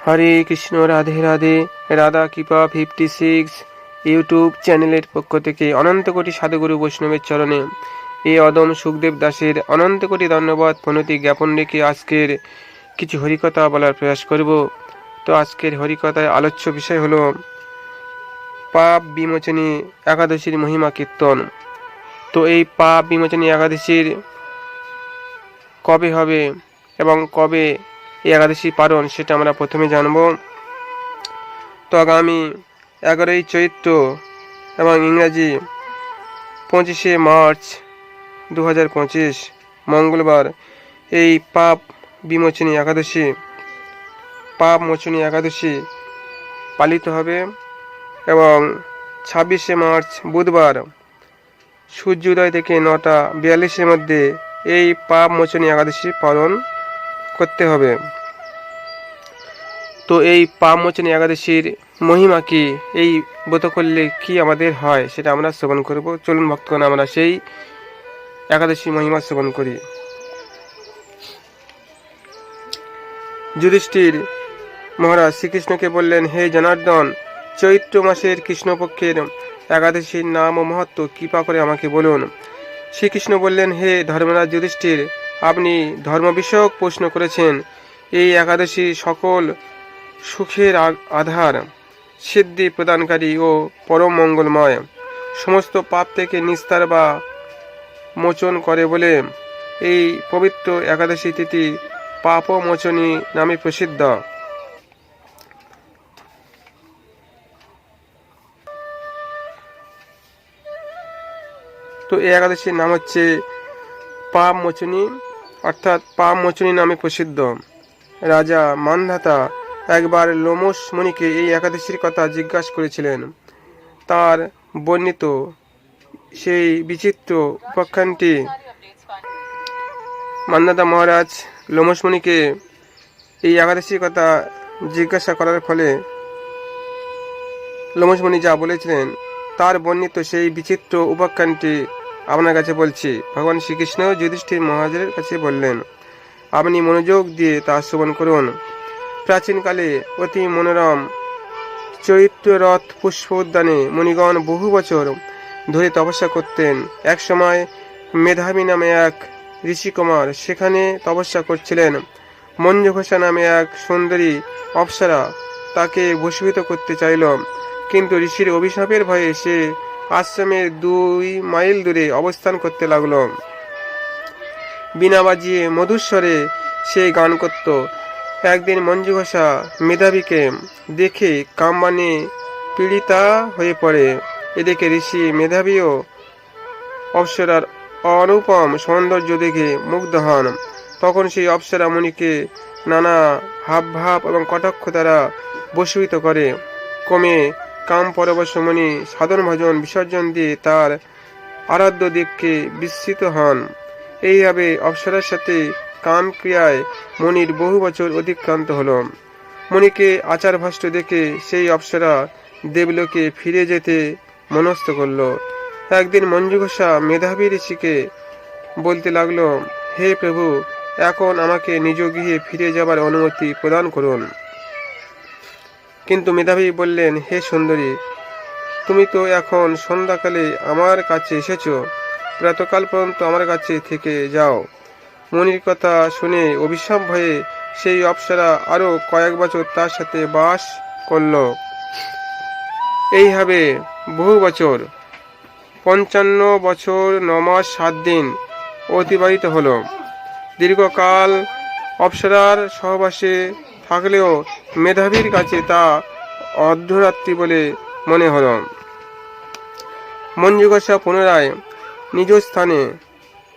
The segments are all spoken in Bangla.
হরে কৃষ্ণ, রাধে রাধে। রাধা কৃপা ফিফটি সিক্স ইউটিউব চ্যানেলের পক্ষ থেকে অনন্ত কোটি সাধুগুরু বৈষ্ণবের চরণে। এই অদম সুখদেব দাসের অনন্ত কোটি ধন্যবাদ প্রণতি জ্ঞাপন রেখে আজকের কিছু হরিকথা বলার প্রয়াস করব। তো আজকের হরিকথায় আলোচ্য বিষয় হলো পাপ বিমোচনী একাদশীর মহিমা কীর্তন। তো এই পাপ বিমোচনী একাদশীর কবে হবে এবং কবে এই একাদশী পালন, সেটা আমরা প্রথমে জানব। তো আগামী এগারোই চৈত্র এবং ইংরাজি পঁচিশে মার্চ দু হাজার পঁচিশ, মঙ্গলবার এই পাপ বিমোচনী একাদশী, পাপ মোচনী একাদশী পালিত হবে এবং ছাব্বিশে মার্চ বুধবার সূর্যোদয় থেকে নটা বিয়াল্লিশের মধ্যে এই পাপ মোচনী একাদশী পালন করতে হবে। তো এই পাপ মোচনী একাদশীর মহিমা কি? এই ব্রত করলে কি আমাদের হয় সেটা আমরা শ্রবণ করব। চলুন ভক্তগণ, আমরা সেই একাদশী মহিমা শ্রবণ করি। যুধিষ্ঠির মহারাজ শ্রীকৃষ্ণকে বললেন, হে জনার্দন, চৈত্র মাসের কৃষ্ণপক্ষের একাদশীর নাম ও মহত্ব কৃপা করে আমাকে বলুন। শ্রীকৃষ্ণ বললেন, হে ধর্মরাজ যুধিষ্ঠির আপনি ধর্ম বিষয়ক প্রশ্ন করেছেন। এই একাদশী সকল সুখের আধার, সিদ্ধি প্রদানকারী ও পরম মঙ্গলময়। সমস্ত পাপ থেকে নিস্তার বা মোচন করে বলে এই পবিত্র একাদশী তিথি পাপমোচনী নামে প্রসিদ্ধ। তো এই একাদশীর নাম হচ্ছে পাপ মোচনী অর্থাৎ পা মোচনী নামে প্রসিদ্ধ। রাজা মানধাতা একবার লোমস মুনিকে এই একাদশীর কথা জিজ্ঞাসা করেছিলেন। তার বর্ণিত সেই বিচিত্র উপাখ্যানটি মান্দাতা মহারাজ লোমস মুনিকে এই একাদশীর কথা জিজ্ঞাসা করার ফলে লোমস মুনি যা বলেছিলেন, তার বর্ণিত সেই বিচিত্র উপাখ্যানটি আপনার কাছে বলছি, ভগবান শ্রীকৃষ্ণ যুধিষ্ঠির মহারাজের কাছে বললেন, আপনি মনোযোগ দিয়ে তা শ্রবণ করুন। প্রাচীনকালে অতি মনোরম চৈত্র রথ পুষ্প উদ্যানে মুনিগণ বহু বছর ধরে তপস্যা করতেন। এক সময় মেধাবী নামে এক ঋষিকুমার সেখানে তপস্যা করছিলেন। মঞ্জু ঘোষা নামে এক সুন্দরী অপ্সরা তাকে বশীভূত করতে চাইল, কিন্তু ঋষির অভিশাপের ভয়ে সে আশ্রমের দুই মাইল দূরে অবস্থান করতে লাগল। বিনা বাজিয়ে মধুস্বরে সে গান করত। একদিন মঞ্জু ঘোষা মেধাবীকে দেখে কাম্বানে পীড়িতা হয়ে পড়ে। এদিকে ঋষি মেধাবীও অপ্সরার অনুপম সৌন্দর্য দেখে মুগ্ধ হন। তখন সেই অপ্সরা মুনিকে নানা হাবভাব এবং কটাক্ষ দ্বারা বশীভূত করে। কমে কাম পরবশ মুনি সাধন ভজন বিসর্জন দিয়ে তার আরাধ্য দিককে বিস্মিত হন। এইভাবে অপ্সরার সাথে কাম ক্রিয়ায় মনির বহু বছর অতিক্রান্ত হল। মনিকে আচার ভ্রষ্ট দেখে সেই অপ্সরা দেবলোকে ফিরে যেতে মনস্থ করল। একদিন মঞ্জু ঘোষা মেধাবী ঋষিকে বলতে লাগল, হে প্রভু, এখন আমাকে নিজ গৃহে ফিরে যাবার অনুমতি প্রদান করুন। কিন্তু মেধাবী বললেন, হে সুন্দরী, তুমি তো এখন সন্ধ্যাকালে আমার কাছে এসেছ। প্রাতকাল পর্যন্ত আমার কাছে থেকে যাও। মনির কথা শুনে অভিশাপ ভয়ে সেই অপ্সরা আরও কয়েক বছর তার সাথে বাস করল। এইভাবে বহু বছর। পঞ্চান্ন বছর ন মাস সাত দিন অতিবাহিত হলো। দীর্ঘকাল অপ্সরার সহবাসে থাকলেও মেধাবীর কাছে তা অর্ধরাত্রি বলে মনে হলো। মঞ্জুগসা পুনরায় নিজ স্থানে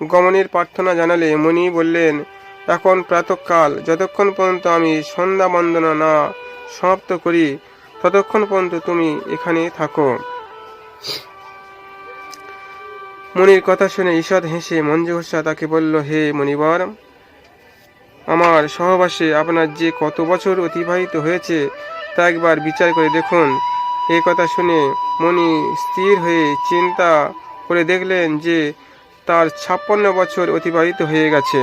গমনের প্রার্থনা জানালে মণি বললেন, এখন প্রাতকাল, যতক্ষণ পর্যন্ত আমি সন্ধ্যা বন্দনা না সমাপ্ত করি, ততক্ষণ পর্যন্ত তুমি এখানে থাকো। মনির কথা শুনে ঈষৎ হেসে মঞ্জু ঘোষা তাকে বলল, হে মণিবর আমার সহবাসে আপনার যে কত বছর অতিবাহিত হয়েছে, তা একবার বিচার করে দেখুন। এই কথা শুনে মণি স্থির হয়ে চিন্তা করে দেখলেন যে তার ছাপ্পান্ন বছর অতিবাহিত হয়ে গেছে।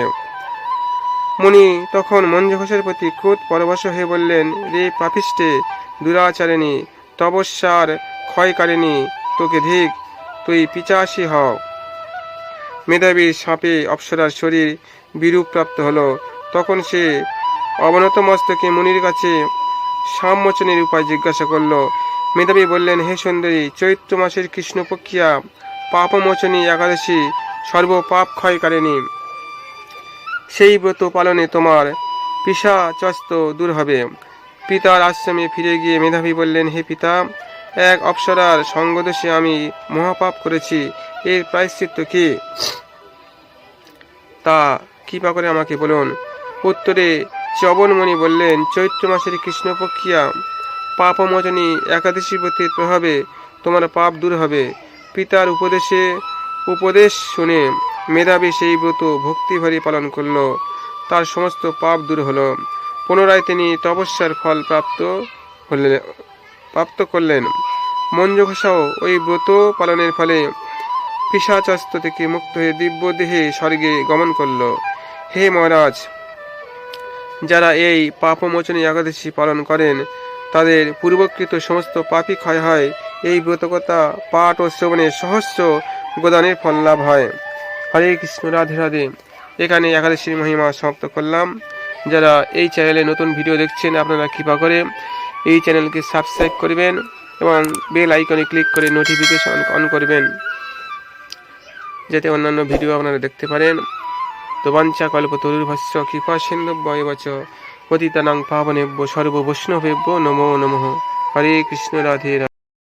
মুনি তখন মঞ্জু ঘোষের প্রতি ক্রোধ পরবশ হয়ে বললেন, রে পাপিষ্টে, দুরাচারিণী, তপস্যার ক্ষয়কারিণী, তোকে ধিক তুই পিচাসী হও মেধাবীর সাপে অপ্সরার শরীর বিরূপ প্রাপ্ত হলো। তখন সে অবনত মস্তকে মুনির কাছে সাম্মোচনের উপায় জিজ্ঞাসা করল। মেধাবী বললেন, হে সুন্দরী, চৈত্র মাসের কৃষ্ণপক্ষিয়া পাপমোচনী একাদশী সর্বপাপ ক্ষয় ক্ষয়কারিণী। সেই ব্রত পালনে তোমার পিসাচস্ত দূর হবে। পিতার আশ্রমে ফিরে গিয়ে মেধাবী বললেন, হে পিতা, এক অপ্সরার সঙ্গদোষে আমি মহাপাপ করেছি। এর প্রায়শ্চিত্ত কি? তা কৃপা করে আমাকে বলুন উত্তরে চবনমণি বললেন, চৈত্র মাসের কৃষ্ণপক্ষিয়া পাপমোচনী একাদশী ব্রতের প্রভাবে তোমার পাপ দূর হবে। পিতার উপদেশে উপদেশ শুনে মেধাবী সেই ব্রত ভক্তিভরে পালন করল। তার সমস্ত পাপ দূর হলো। পুনরায় তিনি তপস্যার ফল প্রাপ্ত হলেন প্রাপ্ত করলেন। মঞ্জু ঘোষাও ওই ব্রত পালনের ফলে পিসাচস্ত থেকে মুক্ত হয়ে দিব্য দেহে স্বর্গে গমন করল। হে মহারাজ যারা এই পাপমোচনী একাদশী পালন করেন, তাদের পূর্বকৃত সমস্ত পাপই ক্ষয় হয়। এই ব্রতকতা পাঠ ও শ্রবণে সহস্র গোদানের ফল লাভ হয়। হরে কৃষ্ণ, রাধে রাধে। এখানে একাদশীর মহিমা সমাপ্ত করলাম। যারা এই চ্যানেলে নতুন ভিডিও দেখছেন, আপনারা কৃপা করে এই চ্যানেলকে সাবস্ক্রাইব করবেন এবং বেল আইকনে ক্লিক করে নোটিফিকেশন অন করবেন। যাতে অন্যান্য ভিডিও আপনারা দেখতে পারেন। তো বাঞ্ছা কল্প তরুর্ভস্য কৃপা সিন্ধব্যয় পতিতানাং পাবনেভ্য সর্ববৈষ্ণবেভ্য নমো নমঃ হরে কৃষ্ণ রাধে